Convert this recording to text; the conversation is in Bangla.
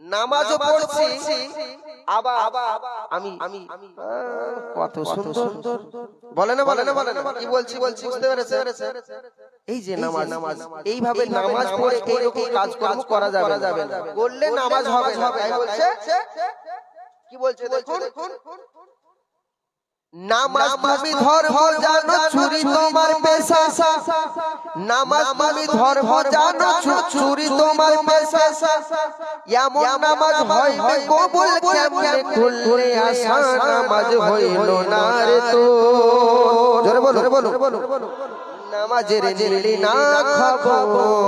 নামাজও পড়ছি আবার আমি আমি কত সুন্দর। বলে না বলে না বলে না কি বলছি বলছি বুঝতে পেরেছে এই যে নামাজ নামাজ এইভাবে নামাজ পড়ে এইরকম কাজকর্ম করা যাবে যাবে না। করলে নামাজ হবে তাই বলছে? কি বলছে? দেখুন। নামাজ তুমি ধর্ম জানো চুরি তোমার পেশা। নামাজ তুমি ধর্ম জানো চু- চুরি তোমার পেশা। এমন নামাজ হইবে কবুল কেমনে খুললে আসা নামাজ হইল না রে তো। জোরে বলো বলো। নামাজের নিলি না খবর ও